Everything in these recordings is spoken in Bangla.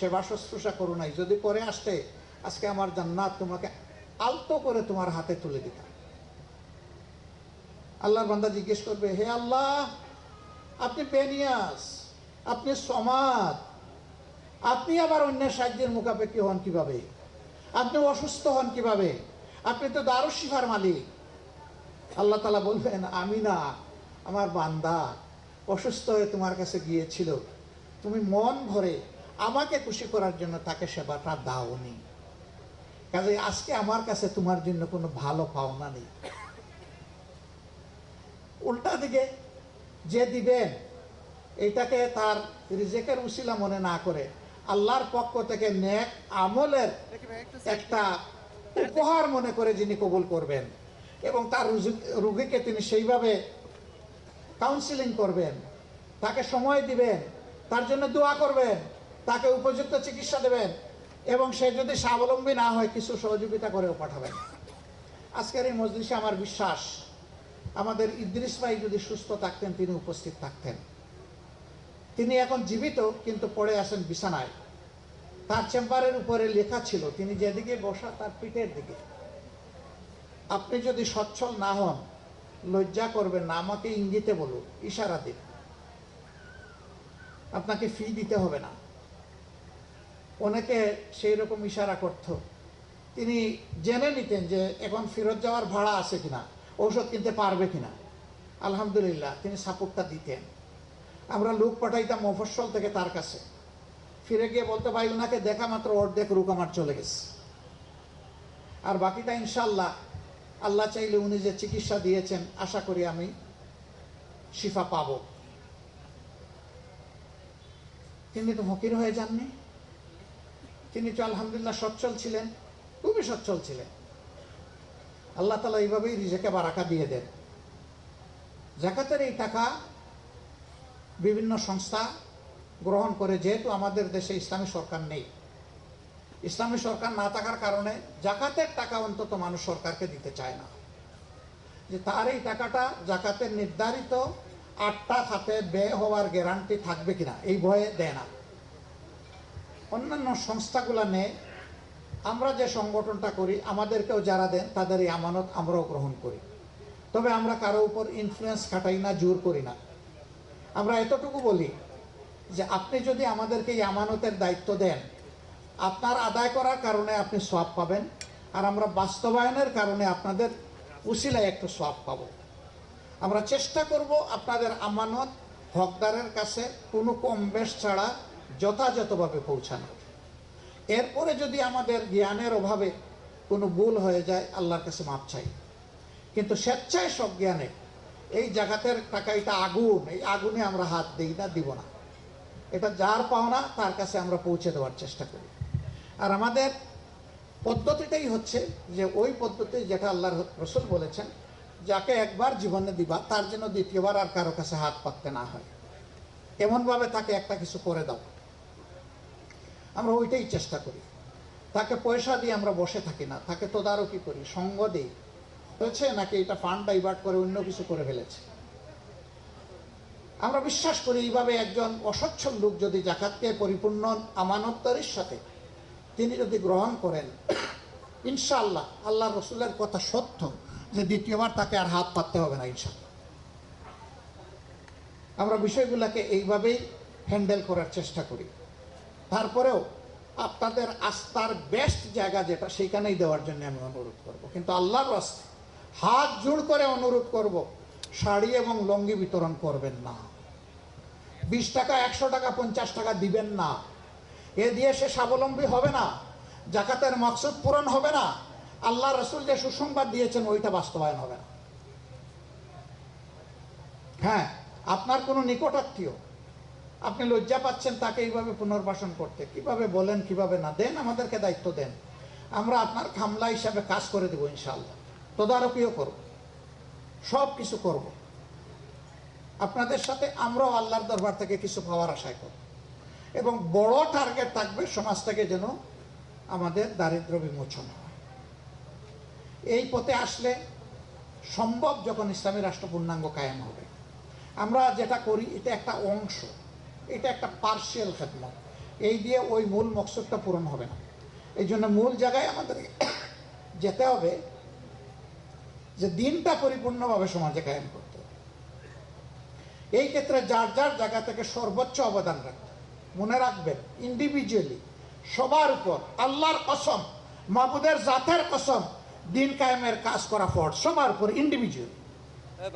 সেবা শুশ্রূষা করো নাই। যদি করে আসতে, আজকে আমার জান্নাত তোমাকে আলতো করে তোমার হাতে তুলে দিতাম। আল্লাহর বান্দা জিজ্ঞেস করবে, হে আল্লাহ, আপনি পেনিয়াস আপনি সমাদ, আপনি আবার অন্যের সাহায্যের মুখাপেক্ষি হন কীভাবে? আপনি অসুস্থ হন কীভাবে? আপনি তো দারুশ শিফার মালিক। আল্লাহ তালা বলবেন, আমি না, আমার বান্দা অসুস্থ হয়ে তোমার কাছে গিয়েছিল। তুমি মন ভরে আমাকে খুশি করার জন্য তাকে সেবাটা দাওনি। কাজে আজকে আমার কাছে তোমার জন্য কোনো ভালো পাওনা নেই। উল্টা দিকে যে দিবেন এইটাকে তার রিজেকের উসিলা মনে না করে, আল্লাহর পক্ষ থেকে নেক আমলের একটা উপহার মনে করে যিনি কবুল করবেন এবং তার রুগীকে তিনি সেইভাবে কাউন্সিলিং করবেন, তাকে সময় দিবেন, তার জন্য দোয়া করবেন। তাকে উপযুক্ত চিকিৎসা দেবেন এবং সে যদি স্বাবলম্বী না হয় কিছু সহযোগিতা করেও পাঠাবেন। আজকের এই মজলিসে আমার বিশ্বাস, আমাদের ইদ্রিস ভাই যদি সুস্থ থাকতেন, তিনি উপস্থিত থাকতেন। তিনি এখন জীবিত, কিন্তু পড়ে আসেন বিছানায়। তার চেম্বারের উপরে লেখা ছিল, তিনি যেদিকে বসা তার পিঠের দিকে। আপনি যদি সচ্ছল না হন, লজ্জা করবেন না, আমাকে ইঙ্গিতে বলুন, ইশারা দিন। আপনাকে ফি দিতে হবে না। অনেকে সেই রকম ইশারা করত। তিনি জেনে নিতেন যে এখন ফেরত যাওয়ার ভাড়া আছে কিনা, ঔষধ কিনতে পারবে কিনা। আলহামদুলিল্লাহ, তিনি সাপোর্টটা দিতেন। আমরা লোক পাঠাইতাম মফস্বল থেকে তার কাছে। ফিরে গিয়ে বলতে, ভাই ওনাকে দেখা মাত্র অর্ধেক রুক আমার চলে গেছে। আর বাকিটা ইনশাল্লাহ, আল্লাহ চাইলে উনি যে চিকিৎসা দিয়েছেন, আশা করি আমি শিফা পাব। তিনি তো ফকির হয়ে যাননি। তিনি তো আলহামদুলিল্লাহ সচ্ছল ছিলেন, খুবই সচ্ছল ছিলেন। আল্লাহ তালা এইভাবেই রিজেকে বারাকা দিয়ে দেন। জাকাতের এই টাকা বিভিন্ন সংস্থা গ্রহণ করে, যেহেতু আমাদের দেশে ইসলামী সরকার নেই। ইসলামী সরকার না থাকার কারণে জাকাতের টাকা অন্তত মানুষ সরকারকে দিতে চায় না। যে তার এই টাকাটা জাকাতের নির্ধারিত আটটা খাতে ব্যয় হওয়ার গ্যারান্টি থাকবে কিনা, এই ভয়ে দেয় না। অন্যান্য সংস্থাগুলো নেয় আমরা যে সংগঠনটা করি, আমাদেরকেও যারা দেন, তাদের এই আমানত আমরাও গ্রহণ করি। তবে আমরা কারও উপর ইনফ্লুয়েন্স খাটাই না, জোর করি না। আমরা এতটুকু বলি যে আপনি যদি আমাদেরকে এই আমানতের দায়িত্ব দেন, আপনার আদায় করার কারণে আপনি সব পাবেন আর আমরা বাস্তবায়নের কারণে আপনাদের উসিলায় একটু সব পাবো। আমরা চেষ্টা করব আপনাদের আমানত হকদারের কাছে কোনো কম বেশ ছাড়া যথাযথভাবে পৌঁছানো। এরপরে যদি আমাদের জ্ঞানের অভাবে কোনো ভুল হয়ে যায়, আল্লাহর কাছে মাপ চাই। কিন্তু স্বেচ্ছায় সব জ্ঞানে এই জাগাতের টাকা এটা আগুন, এই আগুনে আমরা হাত দিই না, দিব না। এটা যার পাওনা, তার কাছে আমরা পৌঁছে দেওয়ার চেষ্টা করি। আর আমাদের পদ্ধতিটাই হচ্ছে যে ওই পদ্ধতি যেটা আল্লাহর রসুল বলেছেন, যাকে একবার জীবনে দিবা, তার জন্য দ্বিতীয়বার আর কারও কাছে হাত পাততে না হয়। এমনভাবে তাকে একটা কিছু করে দাও। আমরা ওইটাই চেষ্টা করি। তাকে পয়সা দিয়ে আমরা বসে থাকি না, তাকে তদারকি করি, সঙ্গ দিই। হয়েছে নাকি এটা ফান্ড ডাইভার্ট করে অন্য কিছু করে ফেলেছে। আমরা বিশ্বাস করি এইভাবে একজন অসচ্ছল লোক যদি জাকাতকে পরিপূর্ণ আমানতদারির সাথে তিনি যদি গ্রহণ করেন, ইনশাআল্লাহ আল্লাহ রসুলের কথা সত্য যে দ্বিতীয়বার তাকে আর হাত পাততে হবে না ইনশাআল্লাহ। আমরা বিষয়গুলোকে এইভাবেই হ্যান্ডেল করার চেষ্টা করি। তারপরেও আপনাদের আস্থার বেস্ট জায়গা যেটা, সেইখানেই দেওয়ার জন্য আমি অনুরোধ করব। কিন্তু আল্লাহর রাস্তায় হাত জোড় করে অনুরোধ করব, শাড়ি এবং লঙ্গি বিতরণ করবেন না। বিশ টাকা, একশো টাকা, পঞ্চাশ টাকা দিবেন না। এ দিয়ে সে স্বাবলম্বী হবে না, জাকাতের মকসুদ পূরণ হবে না আল্লাহ রসুল যে সুসংবাদ দিয়েছেন ওইটা বাস্তবায়ন হবে না। হ্যাঁ আপনার কোনো নিকটাত্মীয় আপনি লজ্জা পাচ্ছেন তাকে এইভাবে পুনর্বাসন করতে। কীভাবে বলেন, কীভাবে না দেন, আমাদেরকে দায়িত্ব দেন। আমরা আপনার খামলা হিসাবে কাজ করে দেবো ইনশাল্লাহ তদারকিও করব। সব কিছু করব। আপনাদের সাথে আমরাও আল্লাহর দরবার থেকে কিছু পাওয়ার আশায় করব। এবং বড় টার্গেট থাকবে সমাজ থেকে যেন আমাদের দারিদ্র বিমোচন হয়। এই পথে আসলে সম্ভব যখন ইসলামী রাষ্ট্র পূর্ণাঙ্গ কায়েম হবে। আমরা যেটা করি, এটা একটা অংশ। এটা একটা পার্শিয়াল খেদমত এই দিয়ে ওই মূল মকসদটা পূরণ হবে না। এই জন্য মূল জায়গায় আমাদের যেতে হবে যে দিনটা পরিপূর্ণভাবে সমাজে কায়েম করতে হবে। এই ক্ষেত্রে যার যার জায়গা থেকে সর্বোচ্চ অবদান রাখতে মনে রাখবেন ইন্ডিভিজুয়ালি সবার উপর আল্লাহর কসম মাহবুদের জাতের কসম দিন কায়েমের কাজ করা ফর্জ। সবার উপর ইন্ডিভিজুয়াল হ্যাঁ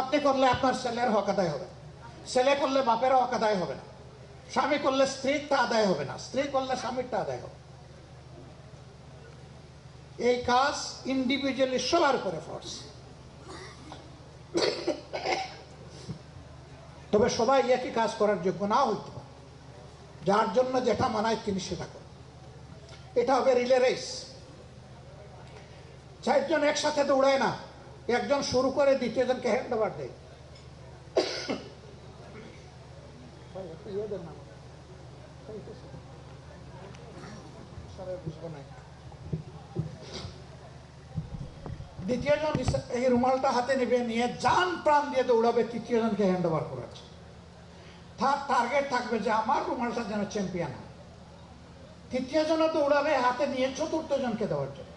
আপনি করলে আপনার ছেলের হক আদায় হবে। ছেলে করলে বাপের হক আদায় হবে না। স্বামী করলে স্ত্রীরটা আদায় হবে না। স্ত্রী করলে স্বামীরটা আদায় হবে এই কাজ ইন্ডিভিজুয়ালি সবার করে ফোর্স তবে সবাই একই কাজ করার যোগ্য না হইতে পারে। যার জন্য যেটা মানায় তিনি সেটা করেন। এটা হবে রিলে রেস। চারজন একসাথে দৌড়ায় না। একজন শুরু করে, দ্বিতীয়জনকে হ্যান্ড ওভার দেয় ভাই, এই রুমালটা হাতে নেবে নিয়ে যান প্রাণ দিয়ে দৌড়াবে হ্যান্ড ওভার করাচ্ছে তার টার্গেট থাকবে যে আমার রুমালটা যেন চ্যাম্পিয়ন হয় তৃতীয়জনও দৌড়াবে হাতে নিয়ে চতুর্থ জনকে দেওয়ার জন্য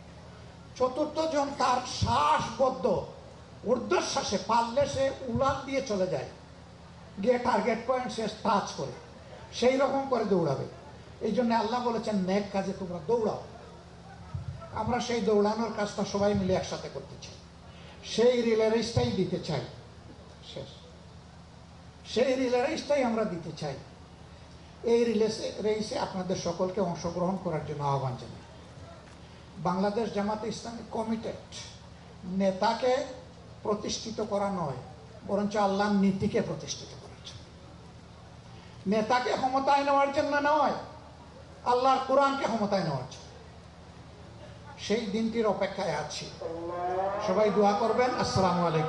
চতুর্থ জন তার শ্বাসবদ্ধ ঊর্ধ্বশ্বাসে পারলে সে উড়ান দিয়ে চলে যায় গিয়ে টার্গেট পয়েন্ট শেষ টাচ করে। সেই রকম করে দৌড়াবে। এই জন্য আল্লাহ বলেছেন, নেক কাজে তোমরা দৌড়াও। আমরা সেই দৌড়ানোর কাজটা সবাই মিলে একসাথে করতে চাই। সেই রিলে রেসটাই দিতে চাই। শেষ। সেই রিলে রেসটাই আমরা দিতে চাই। এই রিলেসে রেসে আপনাদের সকলকে অংশগ্রহণ করার জন্য আহ্বান জানাই। বাংলাদেশ জামাতে ইসলামী কমিটেড নেতাকে প্রতিষ্ঠিত করা নয়, বরঞ্চ আল্লাহর নীতিকে প্রতিষ্ঠিত নেতাকে ক্ষমতায় নেওয়ার জন্য নয়, আল্লাহর কোরআনকে ক্ষমতায় নেওয়ার জন্য। সেই দিনটির অপেক্ষায় আছি। সবাই দোয়া করবেন। আসসালামু আলাইকুম।